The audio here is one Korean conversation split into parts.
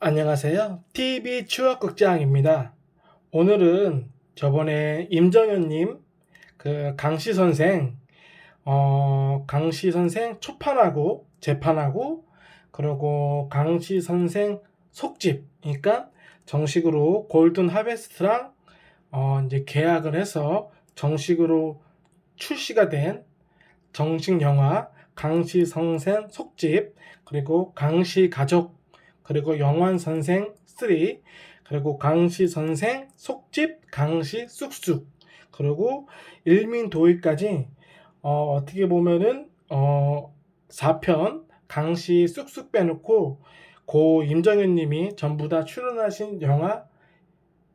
안녕하세요. TV 추억극장입니다. 오늘은 저번에 임정현님, 그 강씨 선생, 어, 강씨 선생 초판하고 재판하고, 그리고 강씨 선생 속집, 그러니까 정식으로 골든 하베스트랑 어, 이제 계약을 해서 정식으로 출시가 된 정식 영화 강씨 선생 속집, 그리고 강씨 가족 그리고 영환 선생 3 그리고 강시 선생 속집 강시 쑥쑥 그리고 일민 도의까지 어, 어떻게 보면은 어, 4편 강시 쑥쑥 빼놓고 고 임정현 님이 전부 다 출연하신 영화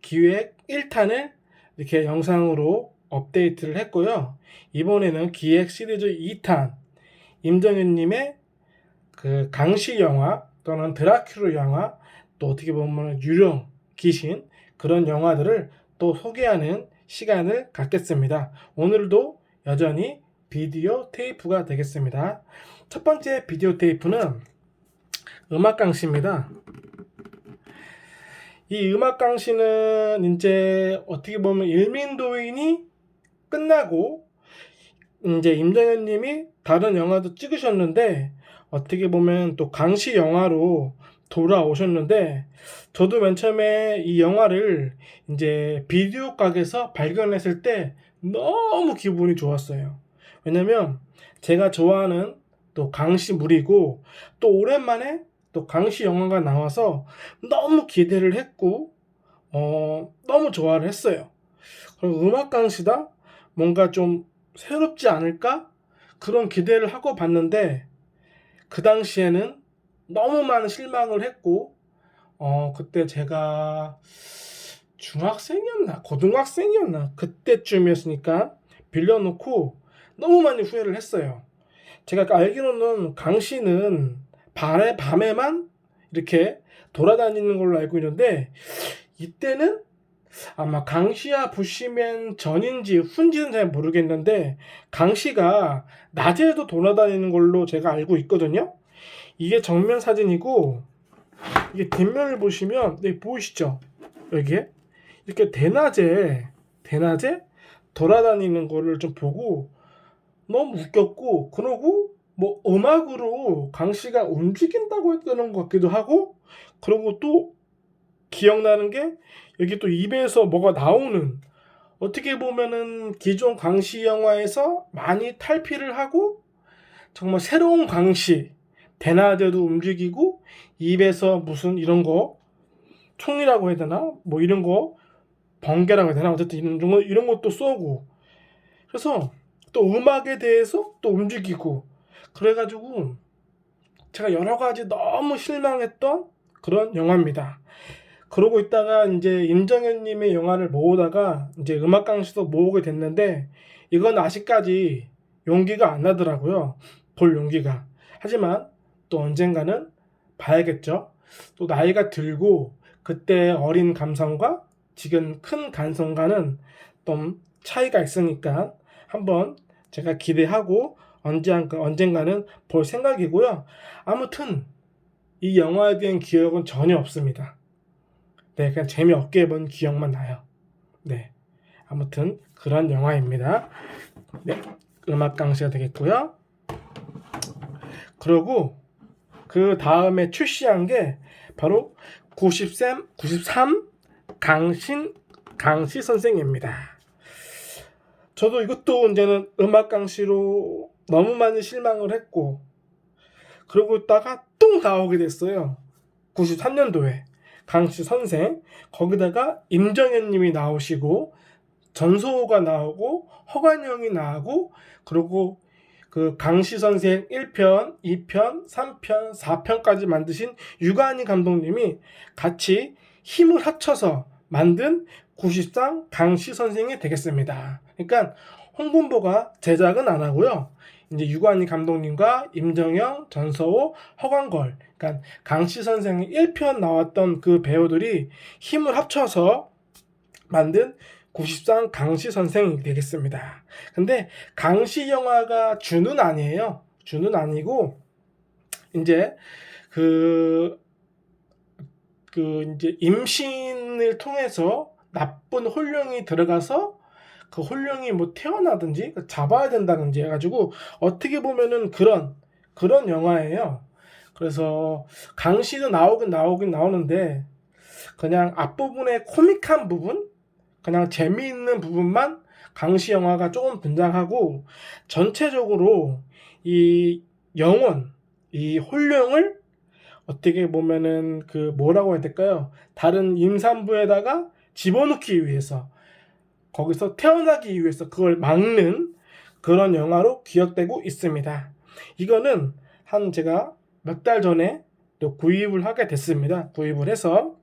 기획 1탄을 이렇게 영상으로 업데이트를 했고요. 이번에는 기획 시리즈 2탄 임정현 님의 그 강시 영화 또는 드라큘라 영화 또 어떻게 보면 유령 귀신 그런 영화들을 또 소개하는 시간을 갖겠습니다. 오늘도 여전히 비디오 테이프가 되겠습니다. 첫 번째 비디오 테이프는 음악 강시입니다. 이 음악 강시는 이제 어떻게 보면 일민도인이 끝나고 이제 임정현 님이 다른 영화도 찍으셨는데 어떻게 보면 또 강시 영화로 돌아오셨는데 저도 맨 처음에 이 영화를 이제 비디오 가게에서 발견했을 때 너무 기분이 좋았어요. 왜냐면 제가 좋아하는 또 강시 물이고 또 오랜만에 또 강시 영화가 나와서 너무 기대를 했고 어 너무 좋아를 했어요. 그럼 음악 강시다 뭔가 좀 새롭지 않을까 그런 기대를 하고 봤는데 그 당시에는 너무 많은 실망을 했고 어 그때 제가 중학생이었나 고등학생이었나 그때쯤이었으니까 빌려놓고 너무 많이 후회를 했어요. 제가 알기로는 강 씨는 밤에 밤에만 이렇게 돌아다니는 걸로 알고 있는데 이때는 아마 강씨와 부시맨 전인지 후인지는 잘 모르겠는데 강씨가 낮에도 돌아다니는 걸로 제가 알고 있거든요. 이게 정면 사진이고 이게 뒷면을 보시면 네 보이시죠? 여기에 이렇게 대낮에 대낮에 돌아다니는 거를 좀 보고 너무 웃겼고 그러고 뭐 음악으로 강씨가 움직인다고 했던 것 같기도 하고 그리고 또 기억나는 게 여기 또 입에서 뭐가 나오는 어떻게 보면은 기존 광시 영화에서 많이 탈피를 하고 정말 새로운 광시 대낮에도 움직이고 입에서 무슨 이런 거 총이라고 해야 되나? 뭐 이런 거 번개라고 해야 되나? 어쨌든 이런 거 이런 것도 쏘고. 그래서 또 음악에 대해서 또 움직이고. 그래가지고 제가 여러 가지 너무 실망했던 그런 영화입니다. 그러고 있다가 이제 임정현님의 영화를 모으다가 이제 음악 강시도 모으게 됐는데 이건 아직까지 용기가 안 나더라고요. 볼 용기가. 하지만 또 언젠가는 봐야겠죠. 또 나이가 들고 그때 어린 감성과 지금 큰 감성과는 좀 차이가 있으니까 한번 제가 기대하고 언젠가는 볼 생각이고요. 아무튼 이 영화에 대한 기억은 전혀 없습니다. 네, 그냥 재미없게 본 기억만 나요. 네. 아무튼 그런 영화입니다. 네. 음악 강시가 되겠고요. 그리고 그 다음에 출시한 게 바로 93, 93 강신 강시 선생입니다. 저도 이것도 이제는 음악 강시로 너무 많이 실망을 했고 그러고 있다가 또 나오게 됐어요. 93년도에. 강씨 선생 거기다가 임정현 님이 나오시고 전소호가 나오고 허관영이 나오고 그리고 그 강씨 선생 1편, 2편, 3편, 4편까지 만드신 유관희 감독님이 같이 힘을 합쳐서 만든 90상 강씨 선생이 되겠습니다. 그러니까 홍본보가 제작은 안 하고요. 이제 유관희 감독님과 임정영, 전서호, 허광걸, 그러니까 강씨 선생이 1편 나왔던 그 배우들이 힘을 합쳐서 만든 93 강씨 선생이 되겠습니다. 근데 강씨 영화가 주는 아니에요. 주는 아니고 이제 그그 이제 임신을 통해서 나쁜 혼령이 들어가서 그 혼령이 뭐 태어나든지 잡아야 된다든지 해가지고 어떻게 보면은 그런 그런 영화예요. 그래서 강씨도 나오긴 나오긴 나오는데 그냥 앞부분의 코믹한 부분, 그냥 재미있는 부분만 강씨 영화가 조금 등장하고 전체적으로 이 영혼, 이 혼령을 어떻게 보면은 그 뭐라고 해야 될까요? 다른 임산부에다가 집어넣기 위해서 거기서 태어나기 위해서 그걸 막는 그런 영화로 기억되고 있습니다. 이거는 한 제가 몇 달 전에 또 구입을 하게 됐습니다. 구입을 해서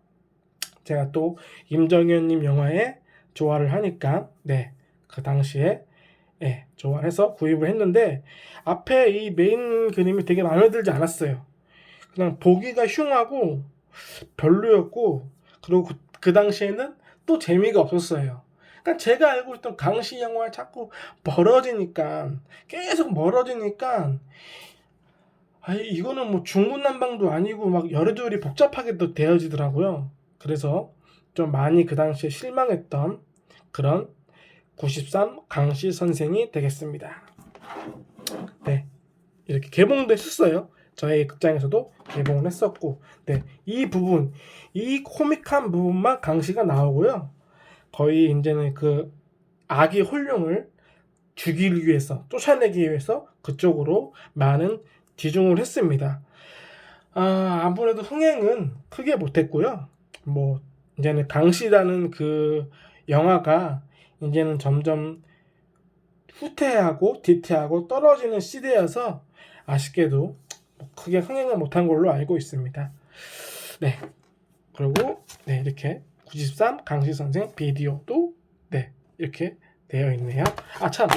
제가 또 임정현님 영화에 좋아를 하니까 네 그 당시에 예, 좋아해서 구입을 했는데 앞에 이 메인 그림이 되게 마음에 들지 않았어요. 그냥 보기가 흉하고 별로였고 그리고 그, 그 당시에는 또 재미가 없었어요. 그러니까 제가 알고 있던 강시 영화에 자꾸 멀어지니까 계속 멀어지니까 아이 이거는 뭐 중구난방도 아니고 막 여러들이 복잡하게 또 되어지더라고요. 그래서 좀 많이 그 당시에 실망했던 그런 93 강시 선생이 되겠습니다. 네. 이렇게 개봉도 했었어요. 저희 극장에서도 개봉을 했었고, 네. 이 부분, 이 코믹한 부분만 강시가 나오고요. 거의 이제는 그 아기 혼령을 죽이기 위해서, 쫓아내기 위해서 그쪽으로 많은 지중을 했습니다. 아, 아무래도 흥행은 크게 못했고요. 뭐, 이제는 강시라는 그 영화가 이제는 점점 후퇴하고 뒤퇴하고 떨어지는 시대여서 아쉽게도 뭐 크게 흥행을 못한 걸로 알고 있습니다. 네. 그리고 네, 이렇게 93 강시 선생 비디오도 네, 이렇게 되어 있네요. 아, 참.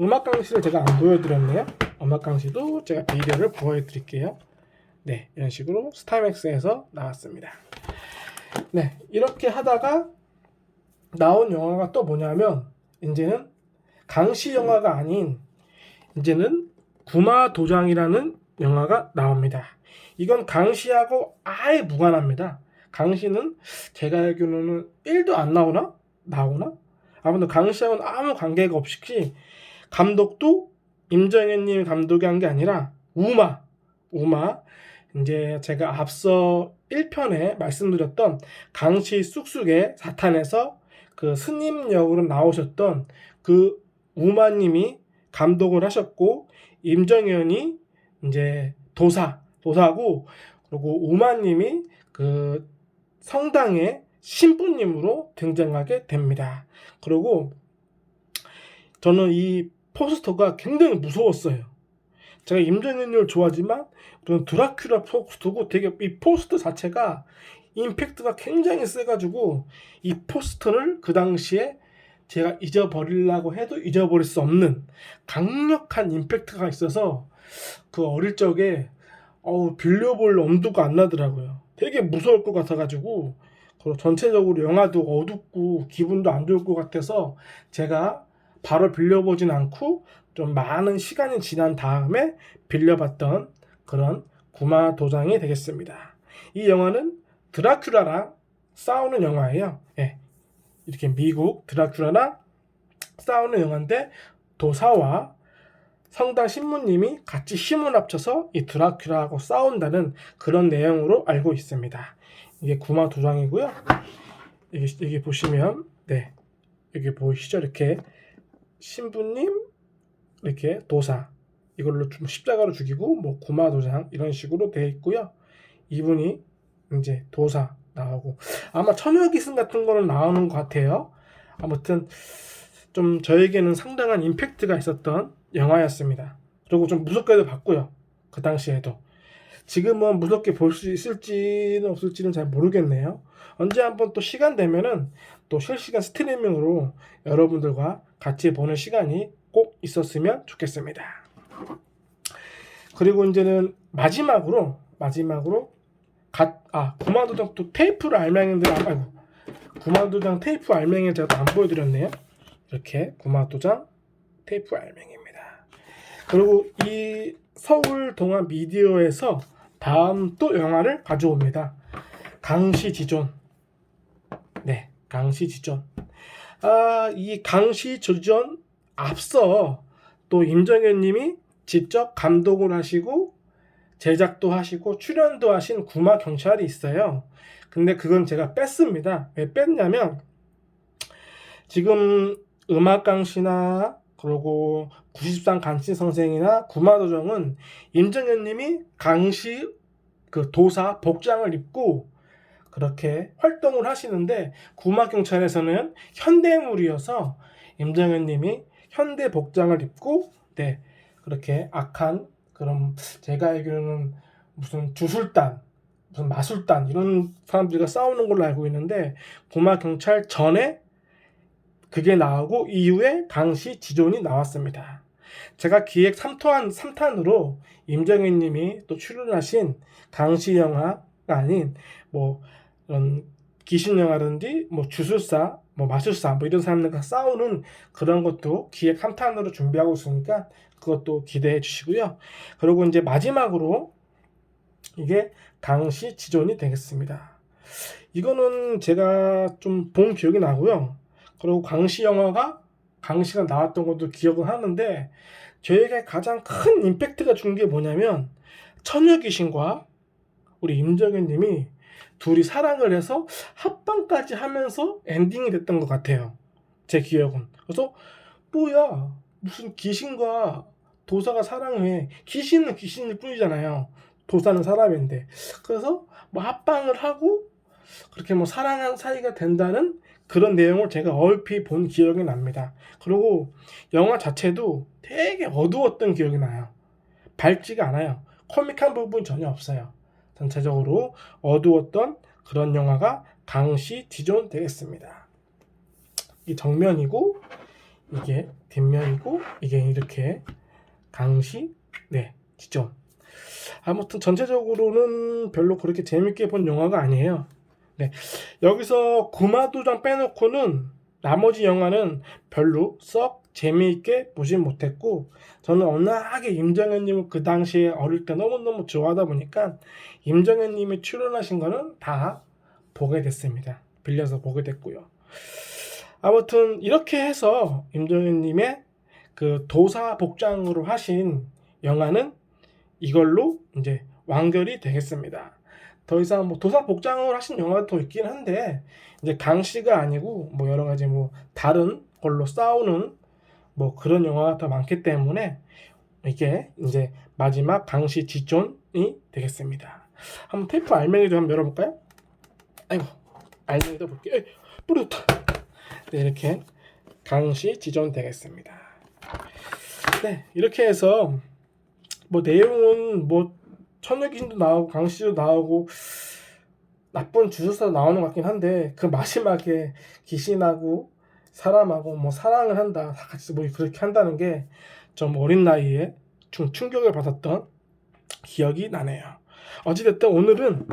음악 강시를 제가 안 보여드렸네요. 음악 강시도 제가 비디오를 보여드릴게요. 네, 이런 식으로 스타맥스에서 나왔습니다. 네, 이렇게 하다가 나온 영화가 또 뭐냐면 이제는 강시 영화가 아닌 이제는 구마 도장이라는 영화가 나옵니다. 이건 강시하고 아예 무관합니다. 강시는 제가 알기로는 1도 안 나오나? 나오나? 아무튼 강시하고는 아무 관계가 없이 감독도 임정현님 감독이 한 게 아니라 우마, 우마. 이제 제가 앞서 1편에 말씀드렸던 강시 쑥쑥의 사탄에서 그 스님 역으로 나오셨던 그 우마님이 감독을 하셨고 임정현이 이제 도사 도사고 그리고 우마님이 그 성당의 신부님으로 등장하게 됩니다. 그리고 저는 이 포스터가 굉장히 무서웠어요. 제가 임정현님을 좋아하지만 저는 드라큘라 포스터고 되게 이 포스터 자체가 임팩트가 굉장히 세가지고 이 포스터를 그 당시에 제가 잊어버리려고 해도 잊어버릴 수 없는 강력한 임팩트가 있어서 그 어릴 적에 어우 빌려볼 엄두가 안 나더라고요. 되게 무서울 것 같아가지고 전체적으로 영화도 어둡고 기분도 안 좋을 것 같아서 제가 바로 빌려보진 않고 좀 많은 시간이 지난 다음에 빌려봤던 그런 구마 도장이 되겠습니다. 이 영화는 드라큘라랑 싸우는 영화예요. 예. 이렇게 미국 드라큘라랑 싸우는 영화인데 도사와 성당 신부님이 같이 힘을 합쳐서 이 드라큘라하고 싸운다는 그런 내용으로 알고 있습니다. 이게 구마 도장이고요. 여기, 여기 보시면 네 여기 보이시죠? 이렇게 신부님 이렇게 도사 이걸로 좀 십자가로 죽이고 뭐 구마 도장 이런 식으로 되어 있고요. 이분이 이제 도사 나오고 아마 처녀기승 같은 거는 나오는 것 같아요. 아무튼 좀 저에게는 상당한 임팩트가 있었던 영화였습니다. 그리고 좀 무섭게도 봤고요. 그 당시에도. 지금은 무섭게 볼 수 있을지는 없을지는 잘 모르겠네요. 언제 한번 또 시간 되면은 또 실시간 스트리밍으로 여러분들과 같이 보는 시간이 꼭 있었으면 좋겠습니다. 그리고 이제는 마지막으로 마지막으로 갓, 아, 구마도장 또 테이프를 알맹이들, 아, 구마도장 테이프 알맹이 제가 또 안 보여드렸네요. 이렇게 구마도장 테이프 알맹이입니다. 그리고 이 서울 동안 미디어에서 다음 또 영화를 가져옵니다. 강시지존. 네, 강시지존. 아, 이 강시지존 앞서 또 임정현 님이 직접 감독을 하시고 제작도 하시고 출연도 하신 구마 경찰이 있어요. 근데 그건 제가 뺐습니다. 왜 뺐냐면 지금 음악 강시나 그리고 93 강시 선생이나 구마도정은 임정현 님이 강시 그 도사 복장을 입고 그렇게 활동을 하시는데 구마 경찰에서는 현대물이어서 임정현 님이 현대 복장을 입고 네 그렇게 악한 그런 제가 알기로는 무슨 주술단 무슨 마술단 이런 사람들과 싸우는 걸로 알고 있는데 구마 경찰 전에 그게 나오고 이후에 강시 지존이 나왔습니다. 제가 기획 3탄, 3탄으로 임정현 님이 또 출연하신 강시 영화가 아닌 뭐 이런 귀신 영화라든지 뭐 주술사, 뭐 마술사 뭐 이런 사람들과 싸우는 그런 것도 기획 3탄으로 준비하고 있으니까 그것도 기대해 주시고요. 그리고 이제 마지막으로 이게 강시 지존이 되겠습니다. 이거는 제가 좀 본 기억이 나고요. 그리고 강시 영화가 강시가 나왔던 것도 기억은 하는데 저에게 가장 큰 임팩트가 준 게 뭐냐면 처녀 귀신과 우리 임정현 님이 둘이 사랑을 해서 합방까지 하면서 엔딩이 됐던 것 같아요. 제 기억은. 그래서 뭐야 무슨 귀신과 도사가 사랑해 귀신은 귀신일 뿐이잖아요. 도사는 사람인데 그래서 뭐 합방을 하고 그렇게 뭐 사랑한 사이가 된다는 그런 내용을 제가 얼핏 본 기억이 납니다. 그리고 영화 자체도 되게 어두웠던 기억이 나요. 밝지가 않아요. 코믹한 부분 전혀 없어요. 전체적으로 어두웠던 그런 영화가 강시 디존 되겠습니다. 이 정면이고 이게 뒷면이고 이게 이렇게 강시 네 디존. 아무튼 전체적으로는 별로 그렇게 재밌게 본 영화가 아니에요. 네. 여기서 구마도장 빼놓고는 나머지 영화는 별로 썩 재미있게 보진 못했고 저는 워낙에 임정현님을 그 당시에 어릴 때 너무너무 좋아하다 보니까 임정현님이 출연하신 거는 다 보게 됐습니다. 빌려서 보게 됐고요. 아무튼 이렇게 해서 임정현님의 그 도사 복장으로 하신 영화는 이걸로 이제 완결이 되겠습니다. 더 이상 뭐 도사 복장을 하신 영화도 더 있긴 한데 이제 강씨가 아니고 뭐 여러 가지 뭐 다른 걸로 싸우는 뭐 그런 영화가 더 많기 때문에 이게 이제 마지막 강씨 지존이 되겠습니다. 한번 테이프 알맹이도 한번 열어볼까요? 아이고 알맹이도 볼게요. 뿌렸다. 네 이렇게 강씨 지존 되겠습니다. 네 이렇게 해서 뭐 내용은 뭐 천여귀신도 나오고 강씨도 나오고 나쁜 주술사도 나오는 것 같긴 한데 그 마지막에 귀신하고 사람하고 뭐 사랑을 한다 같이 뭐 그렇게 한다는 게 좀 어린 나이에 좀 충격을 받았던 기억이 나네요. 어찌됐든 오늘은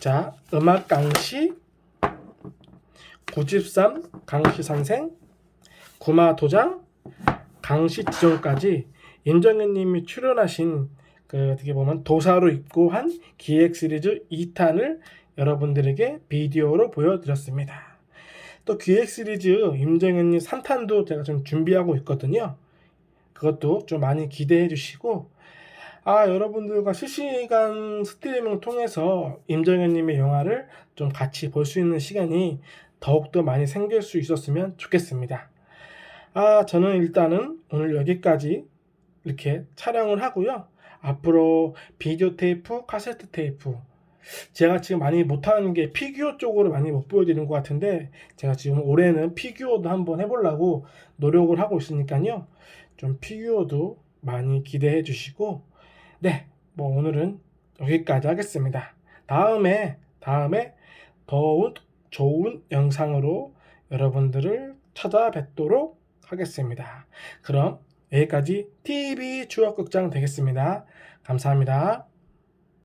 자 음악 강시 93 강시 선생 구마 도장 강시 지존까지 임정현님이 출연하신 그 어떻게 보면 도사로 입고 한 기획 시리즈 2탄을 여러분들에게 비디오로 보여드렸습니다. 또 기획 시리즈 임정현님 3탄도 제가 좀 준비하고 있거든요. 그것도 좀 많이 기대해 주시고 아 여러분들과 실시간 스트리밍을 통해서 임정현님의 영화를 좀 같이 볼 수 있는 시간이 더욱더 많이 생길 수 있었으면 좋겠습니다. 아 저는 일단은 오늘 여기까지 이렇게 촬영을 하고요. 앞으로 비디오 테이프, 카세트 테이프. 제가 지금 많이 못하는 게 피규어 쪽으로 많이 못 보여드리는 것 같은데 제가 지금 올해는 피규어도 한번 해보려고 노력을 하고 있으니까요. 좀 피규어도 많이 기대해 주시고 네 뭐 오늘은 여기까지 하겠습니다. 다음에 다음에 더욱 좋은 영상으로 여러분들을 찾아뵙도록 하겠습니다. 그럼 여기까지 TV 추억극장 되겠습니다. 감사합니다